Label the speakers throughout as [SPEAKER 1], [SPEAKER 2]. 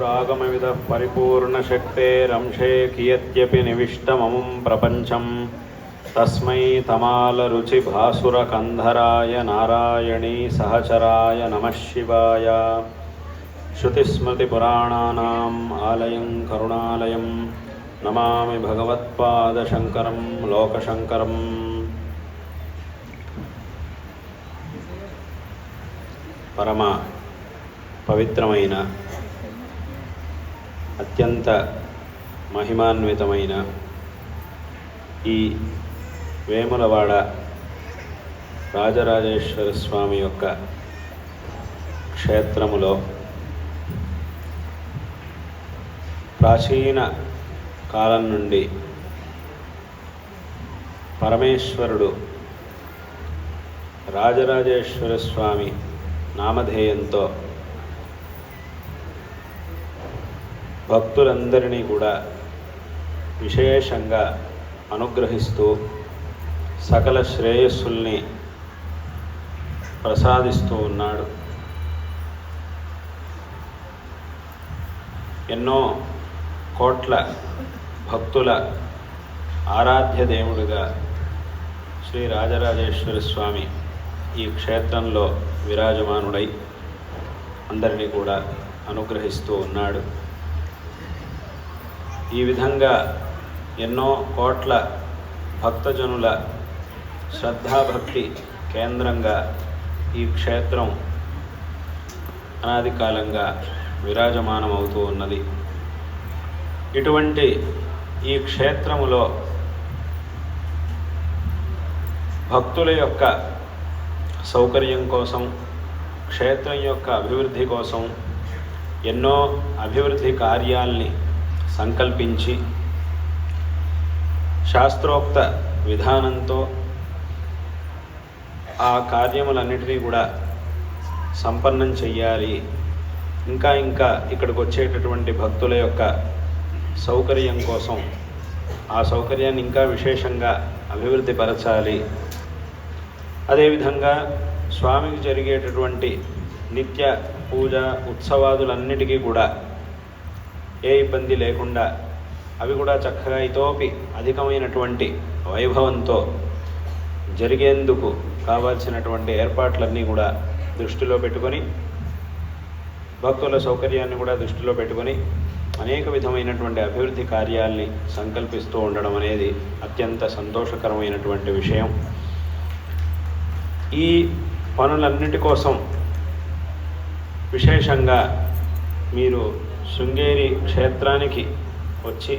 [SPEAKER 1] రాగమవిద పరిపూర్ణశక్తేరంశే కియత్యపి నివిష్టమముం ప్రపంచం తస్మై తమాలరుచిభాసురకంధరాయ నారాయణీ సహచరాయ నమశివాయ శృతిస్మృతిపురాణానాम् ఆలయం కరుణాలయం నమామి భగవత్పాదశంకరం లోకశంకరం పరమ పవిత్రమైన అత్యంత మహిమాన్వితమైన ఈ వేములవాడ రాజరాజేశ్వర స్వామి యొక్క క్షేత్రములో ప్రాచీన కాలం నుండి పరమేశ్వరుడు రాజరాజేశ్వర స్వామి నామధేయంతో భక్తులందరినీ కూడా విశేషంగా అనుగ్రహిస్తూ సకల శ్రేయస్సుల్ని ప్రసాదిస్తూ ఉన్నాడు. ఎన్నో కోట్ల భక్తుల ఆరాధ్య దేవుడిగా శ్రీ రాజరాజేశ్వర స్వామి ఈ క్షేత్రంలో విరాజమానుడై అందరినీ కూడా అనుగ్రహిస్తూ ఉన్నాడు. ఈ విధంగా ఎన్నో కోట్ల భక్తజనుల శ్రద్ధాభక్తి కేంద్రంగా ఈ క్షేత్రం అనాది కాలంగా విరాజమానమవుతూ ఉన్నది. ఇటువంటి ఈ క్షేత్రములో భక్తుల యొక్క సౌకర్యం కోసం క్షేత్రం యొక్క అభివృద్ధి కోసం ఎన్నో అభివృద్ధి కార్యాల్ని సంకల్పించి శాస్త్రోక్త విధానంతో ఆ కార్యములన్నిటినీ కూడా సంపన్నం చెయ్యాలి. ఇంకా ఇంకా ఇక్కడికి వచ్చేటటువంటి భక్తుల యొక్క సౌకర్యం కోసం ఆ సౌకర్యాన్ని ఇంకా విశేషంగా అభివృద్ధి పరచాలి. అదేవిధంగా స్వామికి జరిగేటటువంటి నిత్య పూజ ఉత్సవాదులన్నిటికీ కూడా ఏ ఇబ్బంది లేకుండా అవి కూడా చక్కగా ఇతోపి అధికమైనటువంటి వైభవంతో జరిగేందుకు కావాల్సినటువంటి ఏర్పాట్లన్నీ కూడా దృష్టిలో పెట్టుకొని భక్తుల సౌకర్యాన్ని కూడా దృష్టిలో పెట్టుకొని అనేక విధమైనటువంటి అభివృద్ధి కార్యాల్ని సంకల్పిస్తూ ఉండడం అనేది అత్యంత సంతోషకరమైనటువంటి విషయం. ఈ పనులన్నిటి కోసం విశేషంగా మీరు శృంగేరి క్షేత్రానికి వచ్చి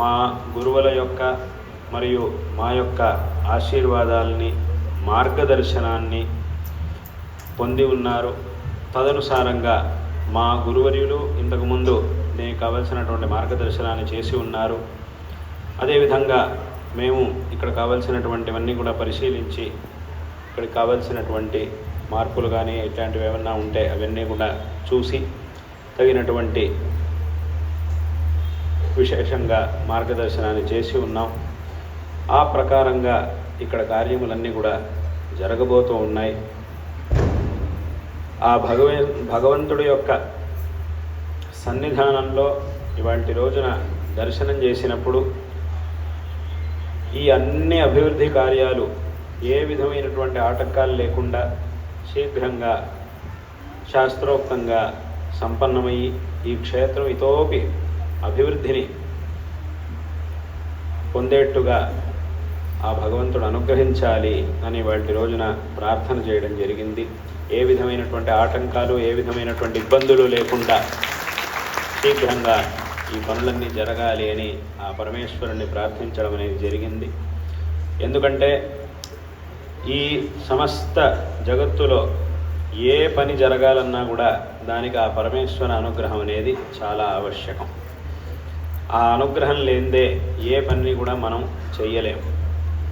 [SPEAKER 1] మా గురువుల యొక్క మరియు మా యొక్క ఆశీర్వాదాలని మార్గదర్శనాన్ని పొంది ఉన్నారు. తదనుసారంగా మా గురువర్యులు ఇంతకుముందు నేను కావలసినటువంటి మార్గదర్శనాన్ని చేసి ఉన్నారు. అదేవిధంగా మేము ఇక్కడ కావలసినటువంటివన్నీ కూడా పరిశీలించి ఇక్కడికి కావలసినటువంటి మార్పులు కానీ ఇట్లాంటివి ఏమన్నా ఉంటే అవన్నీ కూడా చూసి తగినటువంటి విశేషంగా మార్గదర్శనాన్ని చేసి ఉన్నాం. ఆ ప్రకారంగా ఇక్కడ కార్యములన్నీ కూడా జరగబోతూ ఉన్నాయి. ఆ భగవ భగవంతుడి యొక్క సన్నిధానంలో ఇవాటి రోజున దర్శనం చేసినప్పుడు ఈ అన్ని అభివృద్ధి కార్యాలు ఏ విధమైనటువంటి ఆటంకాలు లేకుండా శీఘ్రంగా శాస్త్రోక్తంగా సంపన్నమయ్యి ఈ క్షేత్రం ఇతోపి అభివృద్ధిని పొందేట్టుగా ఆ భగవంతుడు అనుగ్రహించాలి అని వాటి రోజున ప్రార్థన చేయడం జరిగింది. ఏ విధమైనటువంటి ఆటంకాలు ఏ విధమైనటువంటి ఇబ్బందులు లేకుండా శీఘ్రంగా ఈ పనులన్నీ జరగాలి అని ఆ పరమేశ్వరుణ్ణి ప్రార్థించడం అనేది జరిగింది. ఎందుకంటే ఈ సమస్త జగత్తులో ఏ పని జరగాలన్నా కూడా దానికి ఆ పరమేశ్వర అనుగ్రహం అనేది చాలా ఆవశ్యకం. ఆ అనుగ్రహం లేనిదే ఏ పని కూడా మనం చెయ్యలేము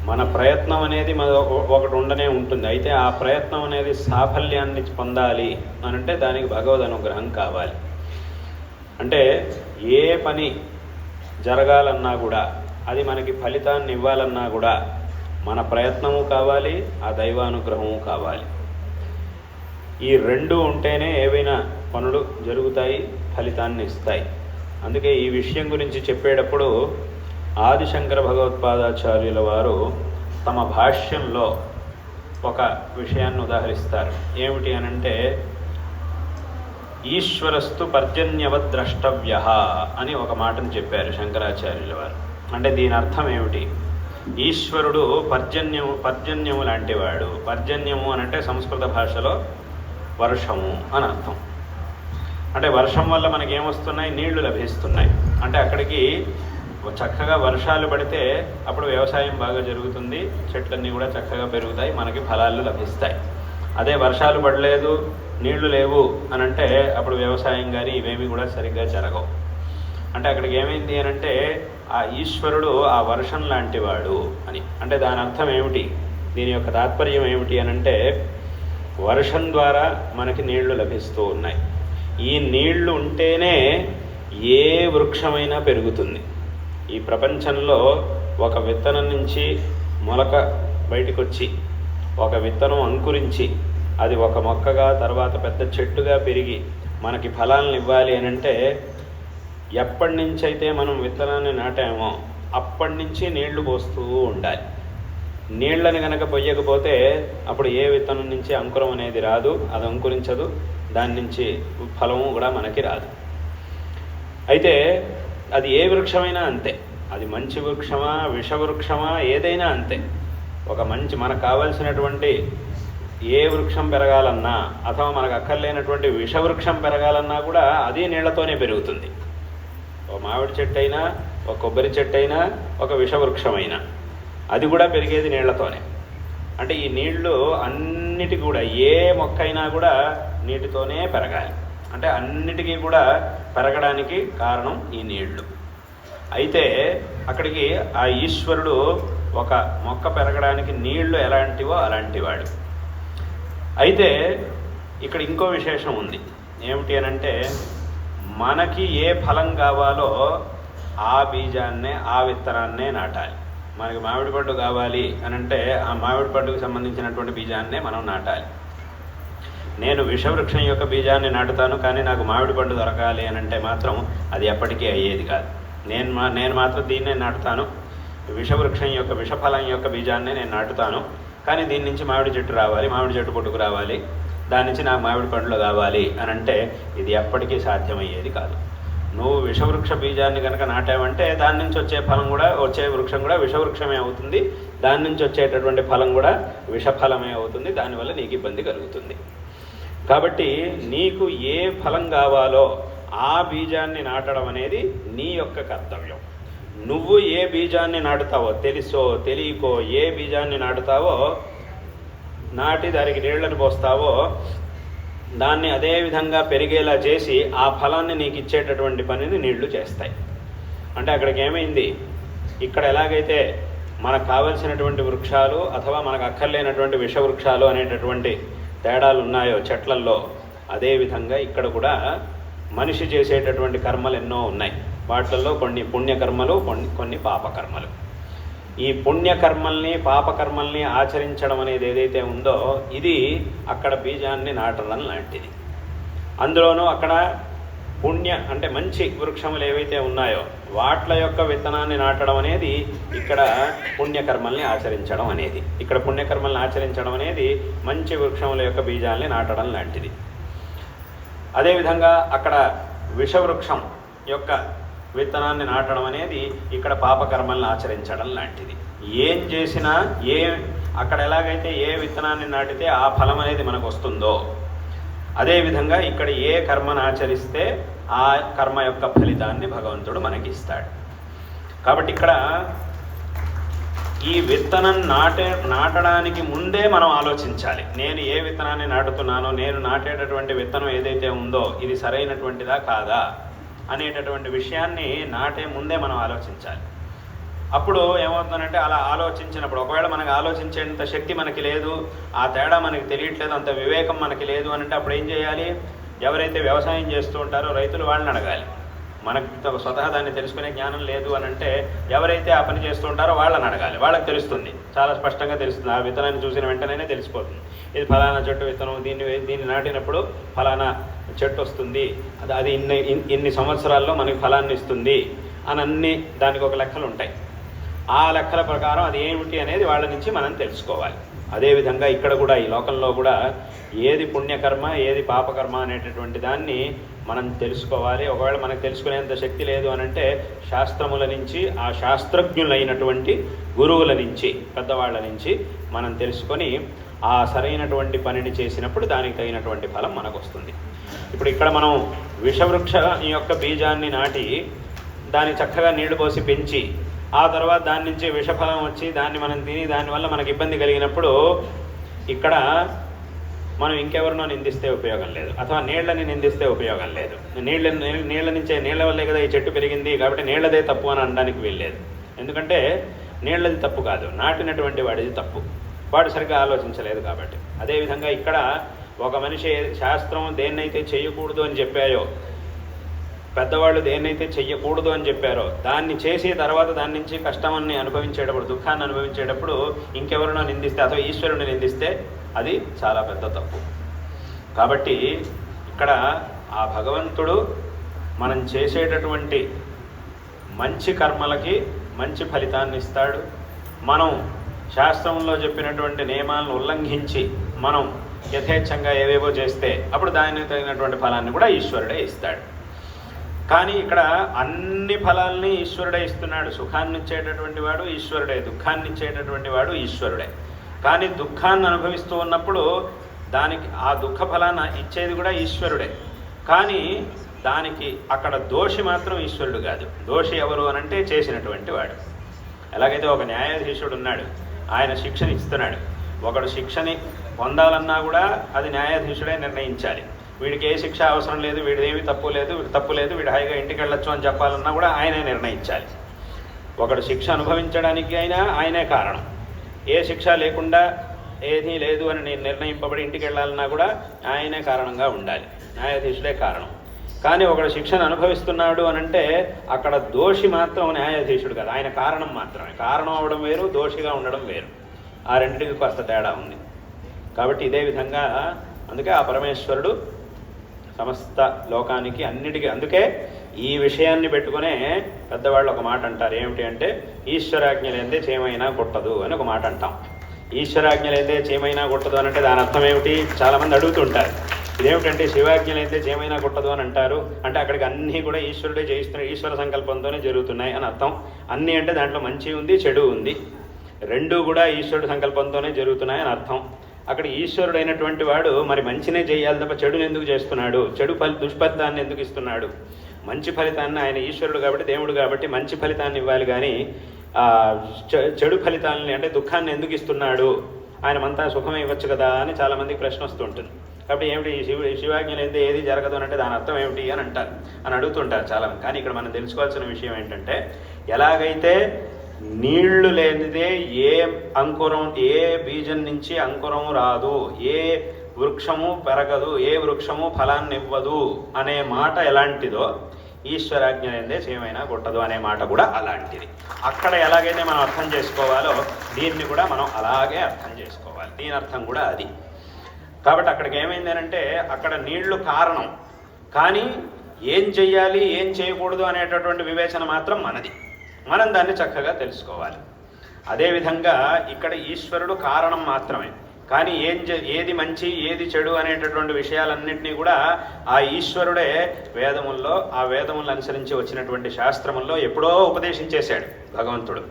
[SPEAKER 1] మన ప్రయత్నం అనేది మన ఒకటి ఉండనే ఉంటుంది. అయితే ఆ ప్రయత్నం అనేది సాఫల్యాన్ని పొందాలి అని అంటే దానికి భగవద్ అనుగ్రహం కావాలి. అంటే ఏ పని జరగాలన్నా కూడా అది మనకి ఫలితాన్ని ఇవ్వాలన్నా కూడా మన ప్రయత్నము కావాలి ఆ దైవానుగ్రహము కావాలి. ఈ రెండు ఉంటేనే ఏవైనా పనులు జరుగుతాయి ఫలితాన్ని ఇస్తాయి. అందుకే ఈ విషయం గురించి చెప్పేటప్పుడు ఆదిశంకర భగవత్పాదాచార్యుల వారు తమ భాష్యంలో ఒక విషయాన్ని ఉదాహరిస్తారు. ఏమిటి అనంటే ఈశ్వరస్తు పర్జన్యవ ద్రష్టవ్య అని ఒక మాటను చెప్పారు శంకరాచార్యుల వారు. అంటే దీని అర్థం ఏమిటి? ఈశ్వరుడు పర్జన్యము పర్జన్యము లాంటివాడు. పర్జన్యము అనంటే సంస్కృత భాషలో వర్షము అని అర్థం. అంటే వర్షం వల్ల మనకి ఏమొస్తున్నాయి నీళ్ళు లభిస్తున్నాయి. అంటే అక్కడికి చక్కగా వర్షాలు పడితే అప్పుడు వ్యవసాయం బాగా జరుగుతుంది. చెట్లన్నీ కూడా చక్కగా పెరుగుతాయి. మనకి ఫలాలు లభిస్తాయి. అదే వర్షాలు పడలేదు నీళ్ళు లేవు అని అంటే అప్పుడు వ్యవసాయం కానీ ఇవేమి కూడా సరిగ్గా జరగవు. అంటే అక్కడికి ఏమైంది అని అంటే ఆ ఈశ్వరుడు ఆ వర్షం లాంటివాడు అని. అంటే దాని అర్థం ఏమిటి? దీని యొక్క తాత్పర్యం ఏమిటి అని అంటే వర్షం ద్వారా మనకి నీళ్ళు లభిస్తూ ఉన్నాయి. ఈ నీళ్ళు ఉంటేనే ఏ వృక్షమైనా పెరుగుతుంది. ఈ ప్రపంచంలో ఒక విత్తనం నుంచి మొలక బయటకు వచ్చి ఒక విత్తనం అంకురించి అది ఒక మొక్కగా తర్వాత పెద్ద చెట్టుగా పెరిగి మనకి ఫలాలను ఇవ్వాలి అని అంటే ఎప్పటి నుంచి అయితే మనం విత్తనాన్ని నాటామో అప్పటి నుంచి నీళ్ళు పోస్తూ ఉండాలి. నీళ్ళని కనుక పొయ్యకపోతే అప్పుడు ఏ విత్తనం నుంచి అంకురం అనేది రాదు అది అంకురించదు దాని నుంచి ఫలము కూడా మనకి రాదు. అయితే అది ఏ వృక్షమైనా అంతే. అది మంచి వృక్షమా విష వృక్షమా ఏదైనా అంతే. ఒక మంచి మనకు కావలసినటువంటి ఏ వృక్షం పెరగాలన్నా అథవా మనకు అక్కర్లేనటువంటి విష వృక్షం పెరగాలన్నా కూడా అది నీళ్ళతోనే పెరుగుతుంది. ఒక మామిడి చెట్టు అయినా ఒక కొబ్బరి చెట్టు అయినా ఒక విషవృక్షమైనా అది కూడా పెరిగేది నీళ్ళతోనే. అంటే ఈ నీళ్ళు అన్నిటి కూడా ఏ మొక్క అయినా కూడా నీటితోనే పెరగాలి. అంటే అన్నిటికీ కూడా పెరగడానికి కారణం ఈ నీళ్ళు. అయితే అక్కడికి ఆ ఈశ్వరుడు ఒక మొక్క పెరగడానికి నీళ్ళు ఎలాంటివో అలాంటివాడు అయితే ఇక్కడ ఇంకో విశేషం ఉంది. ఏమిటి అని అంటే మనకి ఏ ఫలం కావాలో ఆ బీజాన్నే ఆ విత్తనాన్నే నాటాలి. మనకి మామిడి పండు కావాలి అని అంటే ఆ మామిడి పండుకు సంబంధించినటువంటి బీజాన్నే మనం నాటాలి. నేను విషవృక్షం యొక్క బీజాన్ని నాటుతాను కానీ నాకు మామిడి పండు దొరకాలి అని అంటే మాత్రం అది ఎప్పటికీ అయ్యేది కాదు. నేను మా నేను మాత్రం దీన్నే నాటుతాను. విషవృక్షం యొక్క విషఫలం యొక్క బీజాన్నే నేను నాటుతాను. కానీ దీని నుంచి మామిడి చెట్టు రావాలి మామిడి చెట్టు పుట్టుకు రావాలి. దాని నుంచి నాకు మామిడి పండ్లు కావాలి అని అంటే ఇది ఎప్పటికీ సాధ్యమయ్యేది కాదు. నువ్వు విషవృక్ష బీజాన్ని కనుక నాటావంటే దాని నుంచి వచ్చే ఫలం కూడా వచ్చే వృక్షం కూడా విషవృక్షమే అవుతుంది. దాని నుంచి వచ్చేటటువంటి ఫలం కూడా విషఫలమే అవుతుంది. దానివల్ల నీకు ఇబ్బంది కలుగుతుంది. కాబట్టి నీకు ఏ ఫలం కావాలో ఆ బీజాన్ని నాటడం అనేది నీ యొక్క కర్తవ్యం. నువ్వు ఏ బీజాన్ని నాటుతావో తెలుసో తెలియకో ఏ బీజాన్ని నాటుతావో నాటి దానికి నీళ్ళను పోస్తావో దాన్ని అదే విధంగా పెరిగేలా చేసి ఆ ఫలాన్ని నీకు ఇచ్చేటటువంటి పనిని నీళ్ళు చేస్తాయి. అంటే అక్కడికి ఏమైంది? ఇక్కడ ఎలాగైతే మనకు కావలసినటువంటి వృక్షాలు అథవా మనకు అక్కర్లేనటువంటి విష వృక్షాలు అనేటటువంటి తేడాలు ఉన్నాయో చెట్లల్లో అదేవిధంగా ఇక్కడ కూడా మనిషి చేసేటటువంటి కర్మలు ఎన్నో ఉన్నాయి. వాటిల్లో కొన్ని పుణ్యకర్మలు కొన్ని కొన్ని పాపకర్మలు. ఈ పుణ్యకర్మల్ని పాపకర్మల్ని ఆచరించడం అనేది ఏదైతే ఉందో ఇది అక్కడ బీజాన్ని నాటడం లాంటిది. అందులోనూ అక్కడ పుణ్య అంటే మంచి వృక్షములు ఏవైతే ఉన్నాయో వాట్ల యొక్క విత్తనాన్ని నాటడం అనేది ఇక్కడ పుణ్యకర్మల్ని ఆచరించడం అనేది. ఇక్కడ పుణ్యకర్మల్ని ఆచరించడం అనేది మంచి వృక్షముల యొక్క బీజాల్ని నాటడం లాంటిది. అదేవిధంగా అక్కడ విషవృక్షం యొక్క విత్తనాన్ని నాటడం అనేది ఇక్కడ పాపకర్మల్ని ఆచరించడం లాంటిది. ఏం చేసినా ఏ అక్కడ ఎలాగైతే ఏ విత్తనాన్ని నాటితే ఆ ఫలం అనేది మనకు వస్తుందో అదేవిధంగా ఇక్కడ ఏ కర్మను ఆచరిస్తే ఆ కర్మ యొక్క ఫలితాన్ని భగవంతుడు మనకి ఇస్తాడు కాబట్టి ఇక్కడ ఈ విత్తనం నాటే నాటడానికి ముందే మనం ఆలోచించాలి. నేను ఏ విత్తనాన్ని నాటుతున్నానో నేను నాటేటటువంటి విత్తనం ఏదైతే ఉందో ఇది సరైనటువంటిదా కాదా? అనేటటువంటి విషయాన్ని నాటే ముందే మనం ఆలోచించాలి. అప్పుడు ఏమవుతుందంటే అలా ఆలోచించినప్పుడు ఒకవేళ మనకు ఆలోచించేంత శక్తి మనకి లేదు ఆ తేడా మనకి తెలియట్లేదు అంత వివేకం మనకి లేదు అని అంటే అప్పుడు ఏం చేయాలి? ఎవరైతే వ్యవసాయం చేస్తూ ఉంటారో రైతులు వాళ్ళని అడగాలి. మనకు స్వతహా దాన్ని తెలుసుకునే జ్ఞానం లేదు అని అంటే ఎవరైతే ఆ పని చేస్తుంటారో వాళ్ళని అడగాలి. వాళ్ళకి తెలుస్తుంది. చాలా స్పష్టంగా తెలుస్తుంది. ఆ విత్తనాన్ని చూసిన వెంటనే తెలిసిపోతుంది. ఇది ఫలానా చెట్టు విత్తనం. దీన్ని దీన్ని నాటినప్పుడు ఫలానా చెట్టు వస్తుంది. అది అది ఇన్ని ఇన్ని సంవత్సరాల్లో మనకి ఫలాన్ని ఇస్తుంది అని అన్ని దానికి ఒక లెక్కలు ఉంటాయి. ఆ లెక్కల ప్రకారం అది ఏమిటి అనేది వాళ్ళ నుంచి మనం తెలుసుకోవాలి. అదేవిధంగా ఇక్కడ కూడా ఈ లోకంలో కూడా ఏది పుణ్యకర్మ ఏది పాపకర్మ అనేటటువంటి దాన్ని మనం తెలుసుకోవాలి. ఒకవేళ మనకు తెలుసుకునేంత శక్తి లేదు అని అంటే శాస్త్రముల నుంచి ఆ శాస్త్రజ్ఞులైనటువంటి గురువుల నుంచి పెద్దవాళ్ళ నుంచి మనం తెలుసుకొని ఆ సరైనటువంటి పనిని చేసినప్పుడు దానికి తగినటువంటి ఫలం మనకు వస్తుంది ఇప్పుడు ఇక్కడ మనం విషవృక్ష యొక్క బీజాన్ని నాటి దాన్ని చక్కగా నీళ్ళు పోసి పెంచి ఆ తర్వాత దాని నుంచి విషఫలం వచ్చి దాన్ని మనం తిని దానివల్ల మనకి ఇబ్బంది కలిగినప్పుడు ఇక్కడ మనం ఇంకెవరినో నిందిస్తే ఉపయోగం లేదు. అథవా నీళ్ళని నిందిస్తే ఉపయోగం లేదు. నీళ్ళ నీళ్ళ నుంచే నీళ్ళ వల్లే కదా ఈ చెట్టు పెరిగింది కాబట్టి నీళ్ళదే తప్పు అని అనడానికి వీల్లేదు. ఎందుకంటే నీళ్ళది తప్పు కాదు. నాటినటువంటి వాడిది తప్పు. వాడు సరిగ్గా ఆలోచించలేదు కాబట్టి. అదేవిధంగా ఇక్కడ ఒక మనిషి శాస్త్రం దేన్నైతే చేయకూడదు అని చెప్పాయో పెద్దవాళ్ళు దేన్నైతే చెయ్యకూడదు అని చెప్పారో దాన్ని చేసి తర్వాత దాని నుంచి కష్టాన్ని అనుభవించేటప్పుడు దుఃఖాన్ని అనుభవించేటప్పుడు ఇంకెవరినో నిందిస్తే అథవా ఈశ్వరుని నిందిస్తే అది చాలా పెద్ద తప్పు. కాబట్టి ఇక్కడ ఆ భగవంతుడు మనం చేసేటటువంటి మంచి కర్మలకి మంచి ఫలితాన్ని ఇస్తాడు. మనం శాస్త్రంలో చెప్పినటువంటి నియమాలను ఉల్లంఘించి మనం యథేచ్ఛంగా ఏవేవో చేస్తే అప్పుడు దానికి తగినటువంటి ఫలాన్ని కూడా ఈశ్వరుడే ఇస్తాడు. కానీ ఇక్కడ అన్ని ఫలాల్ని ఈశ్వరుడే ఇస్తున్నాడు. సుఖాన్ని ఇచ్చేటటువంటి వాడు ఈశ్వరుడే దుఃఖాన్ని ఇచ్చేటటువంటి వాడు ఈశ్వరుడే. కానీ దుఃఖాన్ని అనుభవిస్తూ ఉన్నప్పుడు దానికి ఆ దుఃఖ ఫలాన్ని ఇచ్చేది కూడా ఈశ్వరుడే. కానీ దానికి అక్కడ దోషి మాత్రం ఈశ్వరుడు కాదు. దోషి ఎవరు అనంటే చేసినటువంటి వాడు. ఎలాగైతే ఒక న్యాయాధీశుడు ఉన్నాడు ఆయన శిక్షణ ఇస్తున్నాడు. ఒకడు శిక్షని పొందాలన్నా కూడా అది న్యాయాధీశుడే నిర్ణయించాలి. వీడికి ఏ శిక్ష అవసరం లేదు వీడిదేమి తప్పు లేదు వీడి తప్పు లేదు వీడు హాయిగా ఇంటికి వెళ్ళొచ్చు అని చెప్పాలన్నా కూడా ఆయనే నిర్ణయించాలి. ఒకడు శిక్ష అనుభవించడానికి అయినా ఆయనే కారణం. ఏ శిక్ష లేకుండా ఏదీ లేదు అని నేను నిర్ణయింపబడి ఇంటికి వెళ్ళాలన్నా కూడా ఆయనే కారణంగా ఉండాలి. న్యాయాధీశుడే కారణం. కానీ ఒకడు శిక్షను అనుభవిస్తున్నాడు అని అంటే అక్కడ దోషి మాత్రం న్యాయాధీశుడు కాదు. ఆయన కారణం మాత్రమే. కారణం అవడం వేరు దోషిగా ఉండడం వేరు. ఆ రెండింటికి కాస్త తేడా ఉంది. కాబట్టి ఇదే విధంగా అందుకే ఆ పరమేశ్వరుడు సమస్త లోకానికి అన్నిటికీ. అందుకే ఈ విషయాన్ని పెట్టుకునే పెద్దవాళ్ళు ఒక మాట అంటారు. ఏమిటి అంటే ఈశ్వరాజ్ఞ లేదే చేమైనా కొట్టదు అని ఒక మాట అంటాం. ఈశ్వరాజ్ఞ లేదే చేమైనా కొట్టదు అని అంటే దాని అర్థం ఏమిటి? చాలామంది అడుగుతుంటారు. ఇదేమిటంటే శివాజ్ఞ లేదే చేమైనా కొట్టదు అని అంటారు. అంటే అక్కడికి అన్నీ కూడా ఈశ్వరుడే చేయిస్తున్నాయి ఈశ్వర సంకల్పంతోనే జరుగుతున్నాయి అని అర్థం. అన్నీ అంటే దాంట్లో మంచి ఉంది చెడు ఉంది. రెండు కూడా ఈశ్వరుడు సంకల్పంతోనే జరుగుతున్నాయి అని అర్థం. అక్కడ ఈశ్వరుడు అయినటువంటి వాడు మరి మంచినే చేయాలి తప్ప చెడుని ఎందుకు చేస్తున్నాడు? చెడు ఫలి దుష్ఫలితాన్ని ఎందుకు ఇస్తున్నాడు? మంచి ఫలితాన్ని ఆయన ఈశ్వరుడు కాబట్టి దేవుడు కాబట్టి మంచి ఫలితాన్ని ఇవ్వాలి కానీ చె- చెడు ఫలితాలని అంటే దుఃఖాన్ని ఎందుకు ఇస్తున్నాడు? ఆయన మంతా సుఖమే ఇవ్వచ్చు కదా అని చాలామందికి ప్రశ్న వస్తుంటుంది కాబట్టి ఏమిటి? శివ శివాజ్ఞ లేదే ఏది జరగదు అని అంటే దాని అర్థం ఏమిటి అని అంటారు అని అడుగుతుంటారు చాలా కానీ ఇక్కడ మనం తెలుసుకోవాల్సిన విషయం ఏంటంటే ఎలాగైతే నీళ్ళు లేనిదే ఏ అంకురం ఏ బీజం నుంచి అంకురం రాదు ఏ వృక్షము పెరగదు ఏ వృక్షము ఫలాన్ని ఇవ్వదు అనే మాట ఎలాంటిదో ఈశ్వరాజ్ఞ లేనిదే చేయమైనా కొట్టదు అనే మాట కూడా అలాంటిది. అక్కడ ఎలాగైతే మనం అర్థం చేసుకోవాలో దీన్ని కూడా మనం అలాగే అర్థం చేసుకోవాలి. దీని అర్థం కూడా అది. కాబట్టి అక్కడికి ఏమైంది అంటే అక్కడ నీళ్ళు కారణం. కానీ ఏం చెయ్యాలి ఏం చేయకూడదు అనేటటువంటి వివేచన మాత్రం మనది. మనం దాన్ని చక్కగా తెలుసుకోవాలి. అదేవిధంగా ఇక్కడ ఈశ్వరుడు కారణం మాత్రమే. కానీ ఏం చే- ఏది మంచి ఏది చెడు అనేటటువంటి విషయాలన్నింటినీ కూడా ఆ ఈశ్వరుడే వేదముల్లో ఆ వేదములను అనుసరించి వచ్చినటువంటి శాస్త్రముల్లో ఎప్పుడో ఉపదేశించేశాడు భగవంతుడు.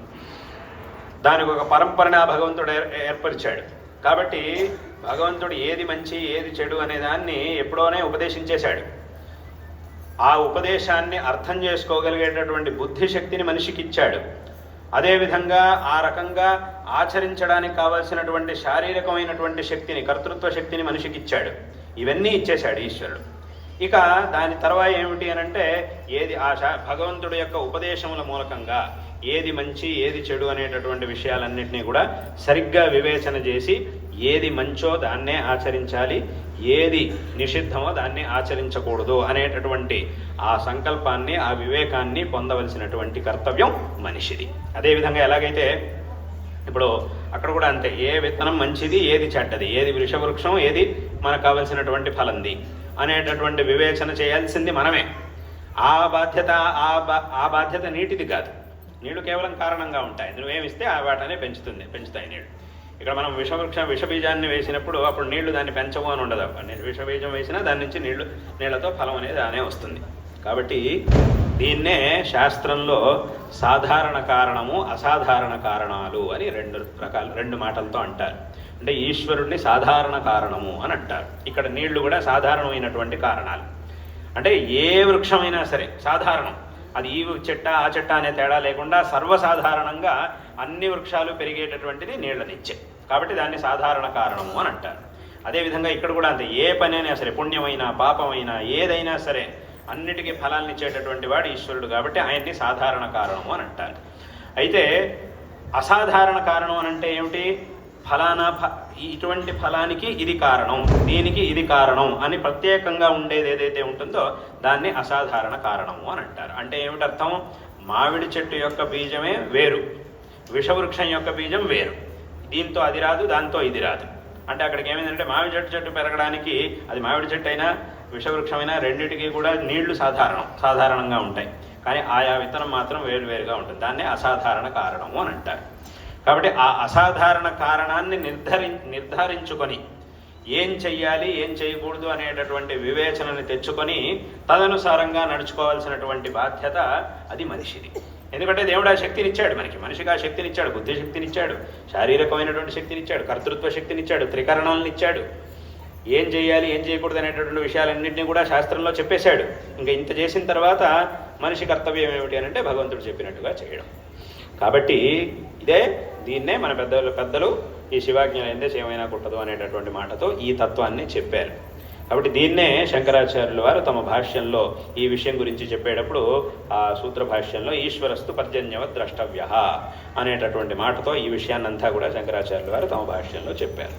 [SPEAKER 1] దానికి ఒక పరంపరని ఆ భగవంతుడు ఏర్- ఏర్పరిచాడు. కాబట్టి భగవంతుడు ఏది మంచి ఏది చెడు అనే దాన్ని ఎప్పుడోనే ఉపదేశించేశాడు. ఆ ఉపదేశాన్ని అర్థం చేసుకోగలిగేటటువంటి బుద్ధి శక్తిని మనిషికి ఇచ్చాడు అదేవిధంగా ఆ రకంగా ఆచరించడానికి కావలసినటువంటి శారీరకమైనటువంటి శక్తిని కర్తృత్వ శక్తిని మనిషికి ఇచ్చాడు ఇవన్నీ ఇచ్చేశాడు ఈశ్వరుడు. ఇక దాని తర్వాత ఏమిటి అని అంటే ఏది ఆ శా- భగవంతుడి యొక్క ఉపదేశముల మూలకంగా ఏది మంచి ఏది చెడు అనేటటువంటి విషయాలన్నింటినీ కూడా సరిగ్గా వివేచన చేసి ఏది మంచో దాన్నే ఆచరించాలి ఏది నిషిద్ధమో దాన్ని ఆచరించకూడదు అనేటటువంటి ఆ సంకల్పాన్ని ఆ వివేకాన్ని పొందవలసినటువంటి కర్తవ్యం మనిషిది. అదేవిధంగా ఎలాగైతే ఇప్పుడు అక్కడ కూడా అంతే ఏ విత్తనం మంచిది ఏది చెడ్డది ఏది వృక్షం ఏది మనకు కావలసినటువంటి ఫలంది అనేటటువంటి వివేచన చేయాల్సింది మనమే. ఆ బాధ్యత ఆ బా ఆ బాధ్యత నీటిది కాదు. నీళ్ళు కేవలం కారణంగా ఉంటాయి. నువ్వేమిస్తే ఆ వాటనే పెంచుతుంది పెంచుతాయి నీళ్ళు. ఇక్కడ మనం విషవృక్షం విషబీజాన్ని వేసినప్పుడు అప్పుడు నీళ్ళు దాన్ని పెంచము అని ఉండదు. నేను విషబీజం వేసినా దాని నుంచి నీళ్ళు నీళ్ళతో ఫలం అనేది ఆనే వస్తుంది. కాబట్టి దీన్నే శాస్త్రంలో సాధారణ కారణము అసాధారణ కారణాలు అని రెండు రకాలు రెండు మాటలతో అంటారు. అంటే ఈశ్వరుణ్ణి సాధారణ కారణము అని అంటారు. ఇక్కడ నీళ్ళు కూడా సాధారణమైనటువంటి కారణాలు. అంటే ఏ వృక్షమైనా సరే సాధారణం. అది ఈ చెట్ట ఆ చెట్ట అనే తేడా లేకుండా సర్వసాధారణంగా అన్ని వృక్షాలు పెరిగేటటువంటిది నీళ్ళనిచ్చే కాబట్టి దాన్ని సాధారణ కారణము అని అంటారు. అదేవిధంగా ఇక్కడ కూడా అంతే. ఏ పనైనా సరే పుణ్యమైనా పాపమైనా ఏదైనా సరే అన్నిటికీ ఫలాన్ని ఇచ్చేటటువంటి వాడు ఈశ్వరుడు కాబట్టి ఆయన్ని సాధారణ కారణము అని అంటారు. అయితే అసాధారణ కారణం అని అంటే ఏమిటి? ఫలానా ఇటువంటి ఫలానికి ఇది కారణం దీనికి ఇది కారణం అని ప్రత్యేకంగా ఉండేది ఏదైతే ఉంటుందో దాన్ని అసాధారణ కారణము అని అంటారు. అంటే ఏమిటి అర్థం మామిడి చెట్టు యొక్క బీజమే వేరు విషవృక్షం యొక్క బీజం వేరు. దీంతో అది రాదు దాంతో ఇది రాదు. అంటే అక్కడికి ఏమైందంటే మామిడి చెట్టు చెట్టు పెరగడానికి అది మామిడి చెట్టు అయినా విషవృక్షమైనా రెండింటికి కూడా నీళ్ళు సాధారణం సాధారణంగా ఉంటాయి. కానీ ఆయా విత్తనం మాత్రం వేరువేరుగా ఉంటుంది. దాన్నే అసాధారణ కారణము అని అంటారు. కాబట్టి ఆ అసాధారణ కారణాన్ని నిర్ధారి నిర్ధారించుకొని ఏం చెయ్యాలి ఏం చేయకూడదు అనేటటువంటి వివేచనని తెచ్చుకొని తదనుసారంగా నడుచుకోవాల్సినటువంటి బాధ్యత అది మనిషిది. ఎందుకంటే దేవుడు ఆ శక్తినిచ్చాడు మనకి. మనిషికి ఆ శక్తినిచ్చాడు బుద్ధి శక్తినిచ్చాడు శారీరకమైనటువంటి శక్తినిచ్చాడు కర్తృత్వ శక్తినిచ్చాడు త్రికరణాలను ఇచ్చాడు. ఏం చేయాలి ఏం చేయకూడదు అనేటటువంటి విషయాలన్నింటినీ కూడా శాస్త్రంలో చెప్పేశాడు. ఇంకా ఇంత చేసిన తర్వాత మనిషి కర్తవ్యం ఏమిటి అని అంటే భగవంతుడు చెప్పినట్టుగా చేయడం. కాబట్టి ఇదే దీన్నే మన పెద్దలు పెద్దలు ఈ శివాజ్ఞలు అయితే ఏమైనా కుట్టదు అనేటటువంటి మాటతో ఈ తత్వాన్ని చెప్పారు. కాబట్టి దీన్నే శంకరాచార్యుల వారు తమ భాష్యంలో ఈ విషయం గురించి చెప్పేటప్పుడు ఆ సూత్ర భాష్యంలో ఈశ్వరస్తు పర్జన్యవ ద్రష్టవ్య అనేటటువంటి మాటతో ఈ విషయాన్నంతా కూడా శంకరాచార్యుల వారు తమ భాష్యంలో చెప్పారు.